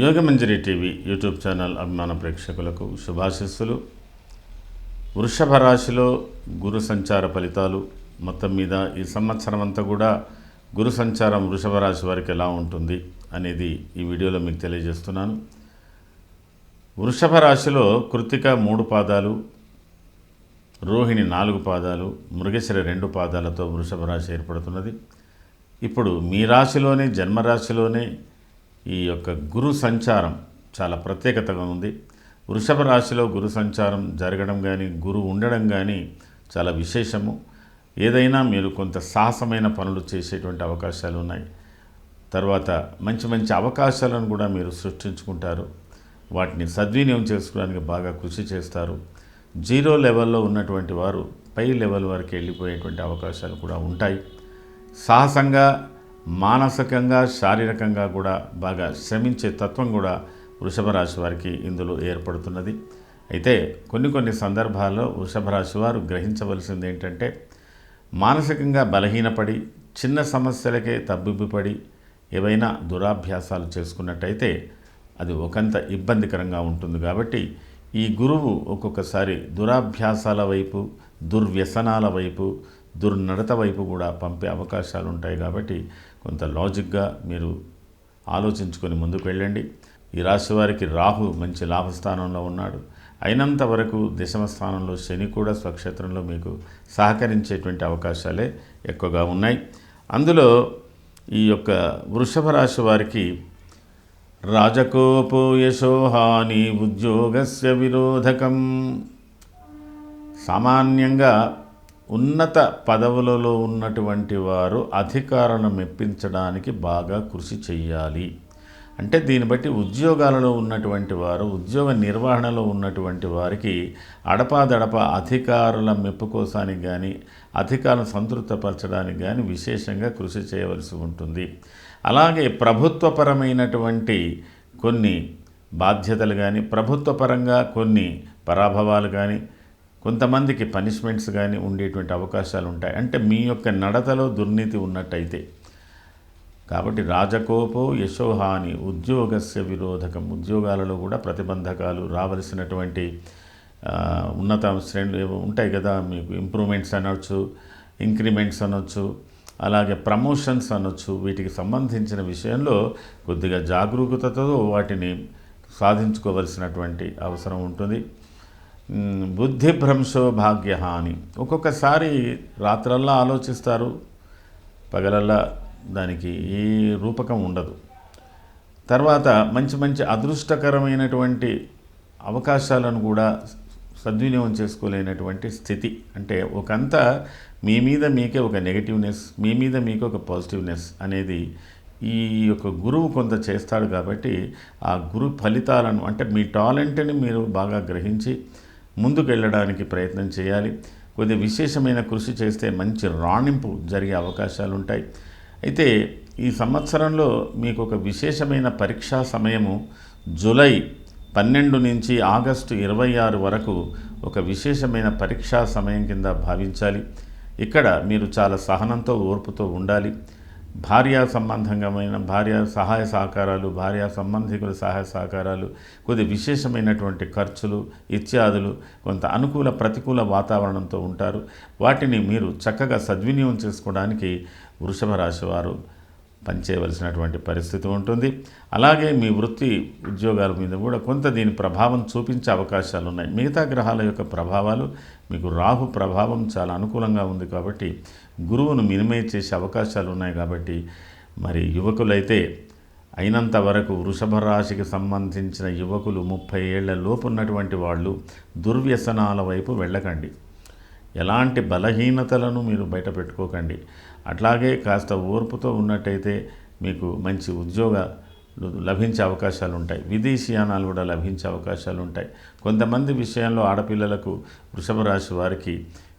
Yogamanjari TV YouTube channel అభిమాన ప్రేక్షకులకు శుభాశిస్సులు. వృషభ రాశిలో గురు సంచార ఫలితాలు మొత్తం మీద ఈ సంవత్సరం అంతా కూడా గురు సంచారం వృషభ రాశి వారికి ఎలా ఉంటుంది అనేది ఈ వీడియోలో మీకు తెలియజేస్తున్నాను. వృషభ రాశిలో కృతిక మూడు పాదాలు రోహిణి నాలుగు పాదాలు మృగశిర రెండు పాదాలతో వృషభ రాశి ఏర్పడుతున్నది. ఇప్పుడు మీ రాశిలోనే జన్మరాశిలోనే ఈ యొక్క గురు సంచారం చాలా ప్రత్యేకతగా ఉంది. వృషభ రాశిలో గురు సంచారం జరగడం కానీ గురు ఉండడం కానీ చాలా విశేషము. ఏదైనా మీరు కొంత సాహసమైన పనులు చేసేటువంటి అవకాశాలు ఉన్నాయి. తర్వాత మంచి మంచి అవకాశాలను కూడా మీరు సృష్టించుకుంటారు. వాటిని సద్వినియోగం చేసుకోవడానికి బాగా కృషి చేస్తారు. జీరో లెవెల్లో ఉన్నటువంటి వారు పై లెవెల్ వరకు వెళ్ళిపోయేటువంటి అవకాశాలు కూడా ఉంటాయి. సాహసంగా మానసికంగా శారీరకంగా కూడా బాగా శ్రమించే తత్వం కూడా వృషభ రాశి వారికి ఇందులో ఏర్పడుతున్నది. అయితే కొన్ని కొన్ని సందర్భాల్లో వృషభ రాశి వారు గ్రహించవలసింది ఏంటంటే మానసికంగా బలహీనపడి చిన్న సమస్యలకే తబ్బిబ్బిపడి ఏవైనా దురాభ్యాసాలు చేసుకున్నట్టయితే అది ఒకంత ఇబ్బందికరంగా ఉంటుంది. కాబట్టి ఈ గురువు ఒక్కొక్కసారి దురాభ్యాసాల వైపు దుర్వ్యసనాల వైపు దుర్నడత వైపు కూడా పంపే అవకాశాలు ఉంటాయి కాబట్టి కొంత లాజిక్గా మీరు ఆలోచించుకొని ముందుకు వెళ్ళండి ఈ రాశి వారికి రాహు మంచి లాభస్థానంలో ఉన్నాడు. అయినంత వరకు దశమ స్థానంలో శని కూడా స్వక్షేత్రంలో మీకు సహకరించేటువంటి అవకాశాలే ఎక్కువగా ఉన్నాయి. అందులో ఈ యొక్క వృషభ రాశి వారికి రాజకోపో యశోహాని ఉద్యోగస్య విరోధకం. సామాన్యంగా ఉన్నత పదవులలో ఉన్నటువంటి వారు అధికారులను మెప్పించడానికి బాగా కృషి చేయాలి అంటే దీన్ని బట్టి ఉద్యోగాలలో ఉన్నటువంటి వారు ఉద్యోగ నిర్వహణలో ఉన్నటువంటి వారికి అడపాదడప అధికారుల మెప్పు కోసానికి కానీ అధికారులను సంతృప్తపరచడానికి కానీ విశేషంగా కృషి చేయవలసి ఉంటుంది. అలాగే ప్రభుత్వపరమైనటువంటి కొన్ని బాధ్యతలు కానీ ప్రభుత్వపరంగా కొన్ని పరాభవాలు కానీ కొంతమందికి పనిష్మెంట్స్ కానీ ఉండేటువంటి అవకాశాలు ఉంటాయి అంటే మీ యొక్క నడతలో దుర్నీతి ఉన్నట్టయితే. కాబట్టి రాజకోపో యశోహాని ఉద్యోగస్య విరోధకం. ఉద్యోగాలలో కూడా ప్రతిబంధకాలు రావలసినటువంటి ఉన్నత శ్రేణులు ఏవో ఉంటాయి కదా. మీకు ఇంప్రూవ్మెంట్స్ అనొచ్చు ఇంక్రిమెంట్స్ అనొచ్చు అలాగే ప్రమోషన్స్ అనొచ్చు. వీటికి సంబంధించిన విషయంలో కొద్దిగా జాగరూకతతో వాటిని సాధించుకోవలసినటువంటి అవసరం ఉంటుంది. బుద్ధిభ్రంశో భాగ్యహాని ఒక్కొక్కసారి రాత్రల్లా ఆలోచిస్తారు పగలల్లా దానికి ఏ రూపకం ఉండదు. తర్వాత మంచి మంచి అదృష్టకరమైనటువంటి అవకాశాలను కూడా సద్వినియోగం చేసుకోలేనటువంటి స్థితి. అంటే ఒకంతా మీ మీద మీకే ఒక నెగటివ్నెస్ మీ మీద మీకు ఒక పాజిటివ్నెస్ అనేది ఈ యొక్క గురువు కొంత చేస్తాడు కాబట్టి ఆ గురు ఫలితాలను అంటే మీ టాలెంట్ని మీరు బాగా గ్రహించి ముందుకెళ్ళడానికి ప్రయత్నం చేయాలి. కొద్దిగా విశేషమైన కృషి చేస్తే మంచి రాణింపు జరిగే అవకాశాలు ఉంటాయి అయితే ఈ సంవత్సరంలో మీకు ఒక విశేషమైన పరీక్షా సమయము జూలై పన్నెండు నుంచి ఆగస్టు ఇరవై ఆరు వరకు ఒక విశేషమైన పరీక్షా సమయం కింద భావించాలి. ఇక్కడ మీరు చాలా సహనంతో ఓర్పుతో ఉండాలి. భార్యా సంబంధమైన భార్య సహాయ సహకారాలు భార్య సంబంధికుల సహాయ సహకారాలు కొద్ది విశేషమైనటువంటి ఖర్చులు ఇత్యాదులు కొంత అనుకూల ప్రతికూల వాతావరణంతో ఉంటారు. వాటిని మీరు చక్కగా సద్వినియోగం చేసుకోవడానికి వృషభ రాశి వారు పనిచేయవలసినటువంటి పరిస్థితి ఉంటుంది. అలాగే మీ వృత్తి ఉద్యోగాల మీద కూడా కొంత దీని ప్రభావం చూపించే అవకాశాలు ఉన్నాయి. మిగతా గ్రహాల యొక్క ప్రభావాలు మీకు రాహు ప్రభావం చాలా అనుకూలంగా ఉంది కాబట్టి గురువును మినిమైజ్ చేసే అవకాశాలు ఉన్నాయి కాబట్టి మరి యువకులైతే అయినంత వరకు వృషభ రాశికి సంబంధించిన యువకులు ముప్పై ఏళ్ళ లోపు ఉన్నటువంటి వాళ్ళు దుర్వ్యసనాల వైపు వెళ్ళకండి. ఎలాంటి బలహీనతలను మీరు బయట పెట్టుకోకండి. అట్లాగే కాస్త ఓర్పుతో ఉన్నట్టయితే మీకు మంచి ఉద్యోగ లభించే అవకాశాలు ఉంటాయి విదేశీయానాలు కూడా లభించే అవకాశాలు ఉంటాయి కొంతమంది విషయంలో ఆడపిల్లలకు వృషభ రాశి వారికి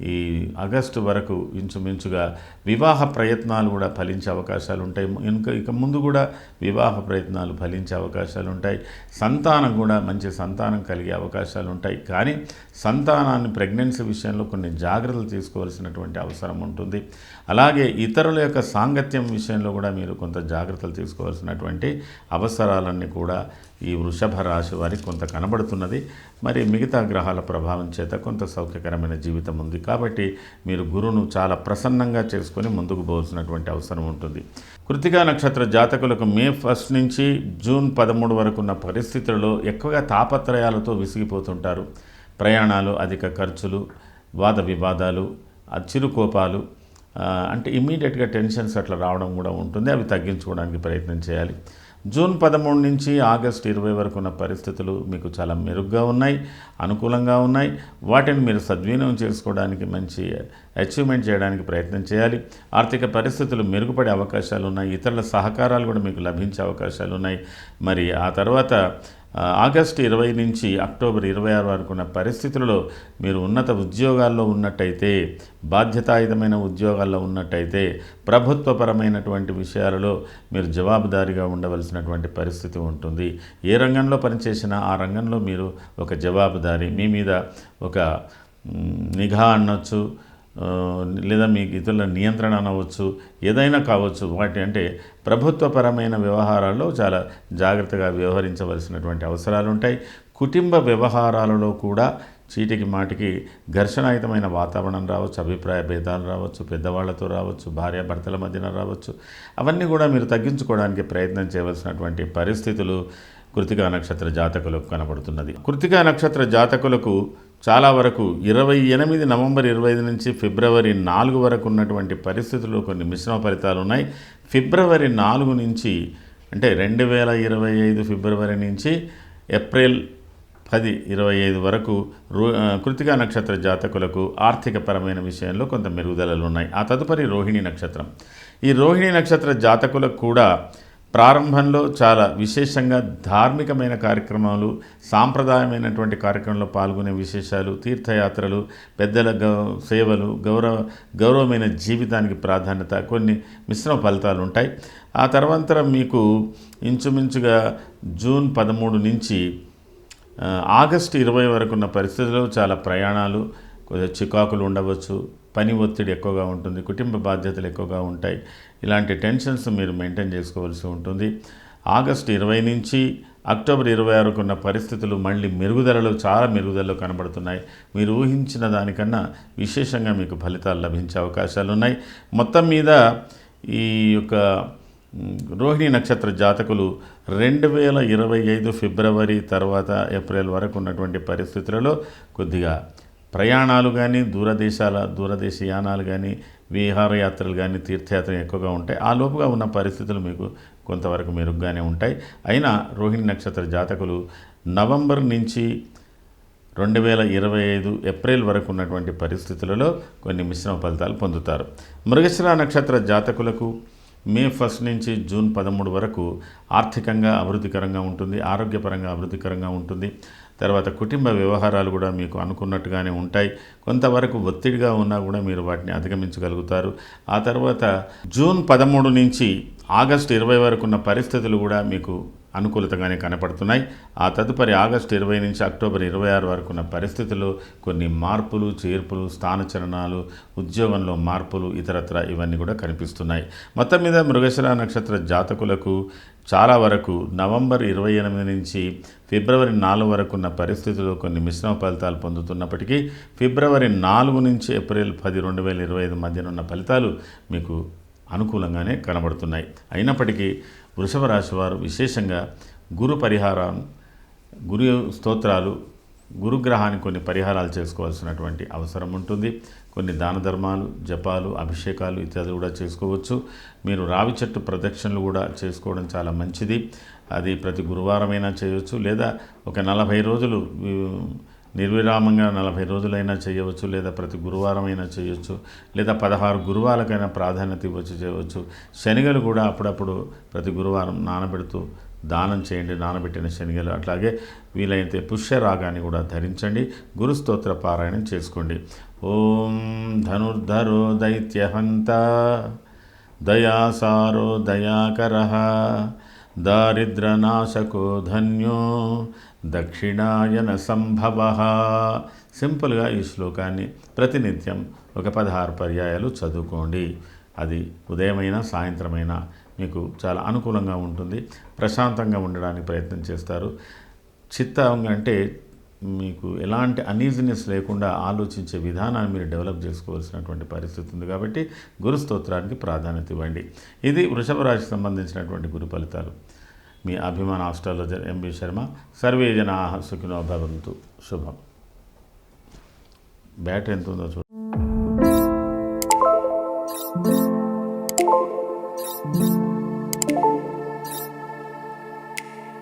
ఈ ఆగస్టు వరకు ఇంచుమించుగా వివాహ ప్రయత్నాలు కూడా ఫలించే అవకాశాలు ఉంటాయి. ఇంకా ఇక ముందు కూడా వివాహ ప్రయత్నాలు ఫలించే అవకాశాలు ఉంటాయి. సంతానం కూడా మంచి సంతానం కలిగే అవకాశాలు ఉంటాయి. కానీ సంతానాన్ని ప్రెగ్నెన్సీ విషయంలో కొన్ని జాగ్రత్తలు తీసుకోవాల్సినటువంటి అవసరం ఉంటుంది. అలాగే ఇతరుల యొక్క సాంగత్యం విషయంలో కూడా మీరు కొంత జాగ్రత్తలు తీసుకోవాల్సినటువంటి అవసరాలన్నీ కూడా ఈ వృషభ రాశి వారికి కొంత కనబడుతున్నది. మరి మిగతా గ్రహాల ప్రభావం చేత కొంత సౌఖ్యకరమైన జీవితం ఉంది. కాబట్టి మీరు గురువును చాలా ప్రసన్నంగా చేసుకొని ముందుకు పోవాల్సినటువంటి అవసరం ఉంటుంది. కృతికా నక్షత్ర జాతకులకు మే ఫస్ట్ నుంచి జూన్ పదమూడు వరకు ఉన్న పరిస్థితులలో ఎక్కువగా తాపత్రయాలతో విసిగిపోతుంటారు. ప్రయాణాలు అధిక ఖర్చులు వాద వివాదాలు చిరుకోపాలు అంటే ఇమ్మీడియట్గా టెన్షన్స్ అట్లా రావడం కూడా ఉంటుంది. అవి తగ్గించుకోవడానికి ప్రయత్నం చేయాలి. జూన్ పదమూడు నుంచి ఆగస్ట్ ఇరవై వరకు ఉన్న పరిస్థితులు మీకు చాలా మెరుగ్గా ఉన్నాయి అనుకూలంగా ఉన్నాయి. వాటిని మీరు సద్వినియోగం చేసుకోవడానికి మంచి అచీవ్మెంట్ చేయడానికి ప్రయత్నం చేయాలి. ఆర్థిక పరిస్థితులు మెరుగుపడే అవకాశాలు ఉన్నాయి. ఇతరుల సహకారాలు కూడా మీకు లభించే అవకాశాలు ఉన్నాయి. మరి ఆ తర్వాత ఆగస్టు ఇరవై నుంచి అక్టోబర్ ఇరవై ఆరు వరకు ఉన్న పరిస్థితులలో మీరు ఉన్నత ఉద్యోగాల్లో ఉన్నట్టయితే బాధ్యతాయుతమైన ఉద్యోగాల్లో ఉన్నట్టయితే ప్రభుత్వపరమైనటువంటి విషయాలలో మీరు జవాబుదారీగా ఉండవలసినటువంటి పరిస్థితి ఉంటుంది. ఏ రంగంలో పనిచేసినా ఆ రంగంలో మీరు ఒక జవాబుదారి మీ మీద ఒక నిఘా అనొచ్చు లేదా మీకు ఇతరుల నియంత్రణ అనవచ్చు ఏదైనా కావచ్చు వాటి అంటే ప్రభుత్వపరమైన వ్యవహారాల్లో చాలా జాగ్రత్తగా వ్యవహరించవలసినటువంటి అవసరాలు ఉంటాయి కుటుంబ వ్యవహారాలలో కూడా చీటికి మాటికి ఘర్షణాయుతమైన వాతావరణం రావచ్చు అభిప్రాయ భేదాలు రావచ్చు పెద్దవాళ్ళతో రావచ్చు భార్యాభర్తల మధ్యన రావచ్చు. అవన్నీ కూడా మీరు తగ్గించుకోవడానికి ప్రయత్నం చేయవలసినటువంటి పరిస్థితులు కృతికా నక్షత్ర జాతకులకు కనబడుతున్నది. కృతికా నక్షత్ర జాతకులకు చాలా వరకు ఇరవై ఎనిమిది నవంబర్ ఇరవై ఐదు నుంచి ఫిబ్రవరి నాలుగు వరకు ఉన్నటువంటి పరిస్థితుల్లో కొన్ని మిశ్రమ ఫలితాలు ఉన్నాయి. ఫిబ్రవరి నాలుగు నుంచి అంటే రెండు వేల ఇరవై ఐదు ఫిబ్రవరి నుంచి ఏప్రిల్ పది ఇరవై ఐదు వరకు రో కృతికా నక్షత్ర జాతకులకు ఆర్థికపరమైన విషయంలో కొంత మెరుగుదలలు ఉన్నాయి. ఆ తదుపరి రోహిణి నక్షత్రం. ఈ రోహిణి నక్షత్ర జాతకులకు కూడా ప్రారంభంలో చాలా విశేషంగా ధార్మికమైన కార్యక్రమాలు సాంప్రదాయమైనటువంటి కార్యక్రమంలో పాల్గొనే విశేషాలు తీర్థయాత్రలు పెద్దల గౌ సేవలు గౌరవ గౌరవమైన జీవితానికి ప్రాధాన్యత కొన్ని మిశ్రమ ఫలితాలు ఉంటాయి. ఆ తర్వాత మీకు ఇంచుమించుగా జూన్ పదమూడు నుంచి ఆగస్టు ఇరవై వరకు ఉన్న పరిస్థితుల్లో చాలా ప్రయాణాలు కొద్దిగా చికాకులు ఉండవచ్చు పని ఒత్తిడి ఎక్కువగా ఉంటుంది కుటుంబ బాధ్యతలు ఎక్కువగా ఉంటాయి. ఇలాంటి టెన్షన్స్ మీరు మెయింటైన్ చేసుకోవాల్సి ఉంటుంది. ఆగస్టు ఇరవై నుంచి అక్టోబర్ ఇరవై ఆరుకు ఉన్న పరిస్థితులు మళ్ళీ మెరుగుదలలో చాలా మెరుగుదలలో కనబడుతున్నాయి. మీరు ఊహించిన దానికన్నా విశేషంగా మీకు ఫలితాలు లభించే అవకాశాలు ఉన్నాయి. మొత్తం మీద ఈ యొక్క రోహిణి నక్షత్ర జాతకులు రెండు వేల ఇరవై ఐదు ఫిబ్రవరి తర్వాత ఏప్రిల్ వరకు ఉన్నటువంటి పరిస్థితులలో కొద్దిగా ప్రయాణాలు కానీ దూరదేశాల దూరదేశయానాలు కానీ విహారయాత్రలు కానీ తీర్థయాత్రలు ఎక్కువగా ఉంటాయి. ఆ లోపుగా ఉన్న పరిస్థితులు మీకు కొంతవరకు మెరుగ్గానే ఉంటాయి. అయినా రోహిణి నక్షత్ర జాతకులు నవంబర్ నుంచి రెండు వేల ఇరవై ఐదు ఏప్రిల్ వరకు ఉన్నటువంటి పరిస్థితులలో కొన్ని మిశ్రమ ఫలితాలు పొందుతారు. మృగశిర నక్షత్ర జాతకులకు మే ఫస్ట్ నుంచి జూన్ పదమూడు వరకు ఆర్థికంగా అభివృద్ధికరంగా ఉంటుంది ఆరోగ్యపరంగా అభివృద్ధికరంగా ఉంటుంది. తర్వాత కుటుంబ వ్యవహారాలు కూడా మీకు అనుకున్నట్టుగానే ఉంటాయి. కొంతవరకు ఒత్తిడిగా ఉన్నా కూడా మీరు వాటిని అధిగమించగలుగుతారు. ఆ తర్వాత జూన్ పదమూడు నుంచి ఆగస్టు ఇరవై వరకు ఉన్న పరిస్థితులు కూడా మీకు అనుకూలతగానే కనపడుతున్నాయి. ఆ తదుపరి ఆగస్టు ఇరవై నుంచి అక్టోబర్ ఇరవై ఆరు వరకు ఉన్న పరిస్థితుల్లో కొన్ని మార్పులు చేర్పులు స్థానచరణాలు ఉద్యోగంలో మార్పులు ఇతరత్ర ఇవన్నీ కూడా కనిపిస్తున్నాయి. మొత్తం మీద మృగశిర నక్షత్ర జాతకులకు చాలా వరకు నవంబర్ ఇరవై ఎనిమిది నుంచి ఫిబ్రవరి నాలుగు వరకు ఉన్న పరిస్థితుల్లో కొన్ని మిశ్రమ ఫలితాలు పొందుతున్నప్పటికీ ఫిబ్రవరి నాలుగు నుంచి ఏప్రిల్ పది రెండు వేల ఇరవై ఐదు మధ్యన ఉన్న ఫలితాలు మీకు అనుకూలంగానే కనబడుతున్నాయి. అయినప్పటికీ వృషభ రాశి వారు విశేషంగా గురు పరిహారం గురు స్తోత్రాలు గురుగ్రహానికి కొన్ని పరిహారాలు చేసుకోవాల్సినటువంటి అవసరం ఉంటుంది. కొన్ని దాన ధర్మాలు జపాలు అభిషేకాలు ఇత్యాది కూడా చేసుకోవచ్చు. మీరు రావి చెట్టు ప్రదక్షిణలు కూడా చేసుకోవడం చాలా మంచిది. అది ప్రతి గురువారమైనా చేయవచ్చు లేదా ఒక నలభై రోజులు నిర్విరామంగా నలభై రోజులైనా చేయవచ్చు. లేదా ప్రతి గురువారమైనా చేయవచ్చు లేదా పదహారు గురువాలకైనా ప్రాధాన్యత ఇవ్వచ్చు చేయవచ్చు. శనిగలు కూడా అప్పుడప్పుడు ప్రతి గురువారం నానబెడుతూ దానం చేయండి నానబెట్టిన శనగలు. అట్లాగే వీలైతే పుష్యరాగాన్ని కూడా ధరించండి. గురుస్తోత్ర పారాయణం చేసుకోండి. ఓం ధనుర్ధరో దైత్యహంత దయాసారో దయాకర దారిద్రనాశకో ధన్యో దక్షిణాయన సంభవ. సింపుల్గా ఈ శ్లోకాన్ని ప్రతినిత్యం ఒక పదహారు పర్యాయాలు చదువుకోండి. అది ఉదయమైనా సాయంత్రమైనా మీకు చాలా అనుకూలంగా ఉంటుంది. ప్రశాంతంగా ఉండడానికి ప్రయత్నం చేస్తారు. చిత్తంగా అంటే మీకు ఎలాంటి అనీజినెస్ లేకుండా ఆలోచించే విధానాన్ని మీరు డెవలప్ చేసుకోవాల్సినటువంటి పరిస్థితి ఉంది కాబట్టి గురు స్తోత్రానికి ప్రాధాన్యత ఇవ్వండి. ఇది వృషభ రాశికి సంబంధించినటువంటి గురు ఫలితాలు. మీ అభిమాన ఆస్ట్రాలజర్ ఎంబి శర్మ సర్వే జనా సుఖినో భవంతు. శుభం. బ్యాటరీ ఎంత ఉందో చూడండి